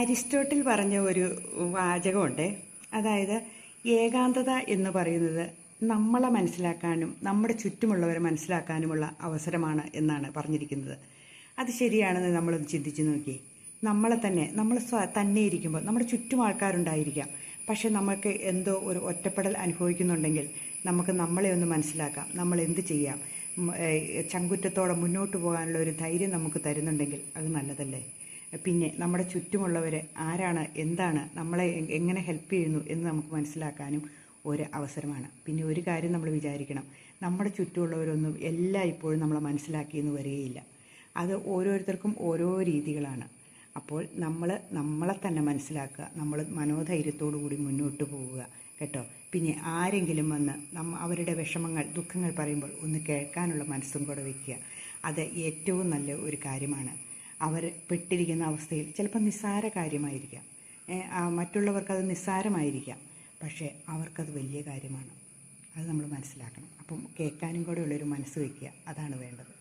Aristotle പറഞ്ഞ ഒരു വാചകമുണ്ട്. അതായത് ഏകാന്തത എന്ന് പറയുന്നത് നമ്മളെ മനസ്സിലാക്കാനും നമ്മുടെ ചുറ്റുമുള്ളവരെ മനസ്സിലാക്കാനുമുള്ള അവസരമാണ് എന്നാണ് പറഞ്ഞിരിക്കുന്നത്. അത് ശരിയാണെന്ന് നമ്മളൊന്ന് ചിന്തിച്ചു നോക്കി നമ്മളെ തന്നെ നമ്മൾ സ്വ തന്നെ ഇരിക്കുമ്പോൾ നമ്മുടെ ചുറ്റും ആൾക്കാരുണ്ടായിരിക്കാം. പക്ഷെ നമുക്ക് എന്തോ ഒരു ഒറ്റപ്പെടൽ അനുഭവിക്കുന്നുണ്ടെങ്കിൽ നമുക്ക് നമ്മളെ ഒന്ന് മനസ്സിലാക്കാം. നമ്മൾ എന്ത് ചെയ്യാം? ചങ്കുറ്റത്തോടെ മുന്നോട്ട് പോകാനുള്ള ഒരു ധൈര്യം നമുക്ക് തരുന്നുണ്ടെങ്കിൽ അത് നല്ലതല്ലേ? പിന്നെ നമ്മുടെ ചുറ്റുമുള്ളവർ ആരാണ് എന്താണ് നമ്മളെ എങ്ങനെ ഹെൽപ്പ് ചെയ്യുന്നു എന്ന് നമുക്ക് മനസ്സിലാക്കാനും ഒരു അവസരമാണ്. പിന്നെ ഒരു കാര്യം നമ്മൾ വിചാരിക്കണം നമ്മുടെ ചുറ്റുമുള്ളവരൊന്നും എല്ലാം ഇപ്പോഴും നമ്മളെ മനസ്സിലാക്കിയെന്ന് വരികയില്ല. അത് ഓരോരുത്തർക്കും ഓരോ രീതികളാണ്. അപ്പോൾ നമ്മൾ നമ്മളെ തന്നെ മനസ്സിലാക്കുക നമ്മൾ മനോധൈര്യത്തോടു കൂടി മുന്നോട്ട് പോവുക കേട്ടോ. പിന്നെ ആരെങ്കിലും വന്ന് നമ്മ അവരുടെ വിഷമങ്ങൾ ദുഃഖങ്ങൾ പറയുമ്പോൾ ഒന്ന് കേൾക്കാനുള്ള മനസ്സും കൂടെ വയ്ക്കുക അത് ഏറ്റവും നല്ല ഒരു കാര്യമാണ്. അവർ പെട്ടിരിക്കുന്ന അവസ്ഥയിൽ ചിലപ്പോൾ നിസ്സാര കാര്യമായിരിക്കാം. മറ്റുള്ളവർക്കത് നിസ്സാരമായിരിക്കാം. പക്ഷേ അവർക്കത് വലിയ കാര്യമാണ്. അത് നമ്മൾ മനസ്സിലാക്കണം. അപ്പം കേൾക്കാനും കൂടെ ഉള്ളൊരു മനസ്സ് വയ്ക്കുക. അതാണ് വേണ്ടത്.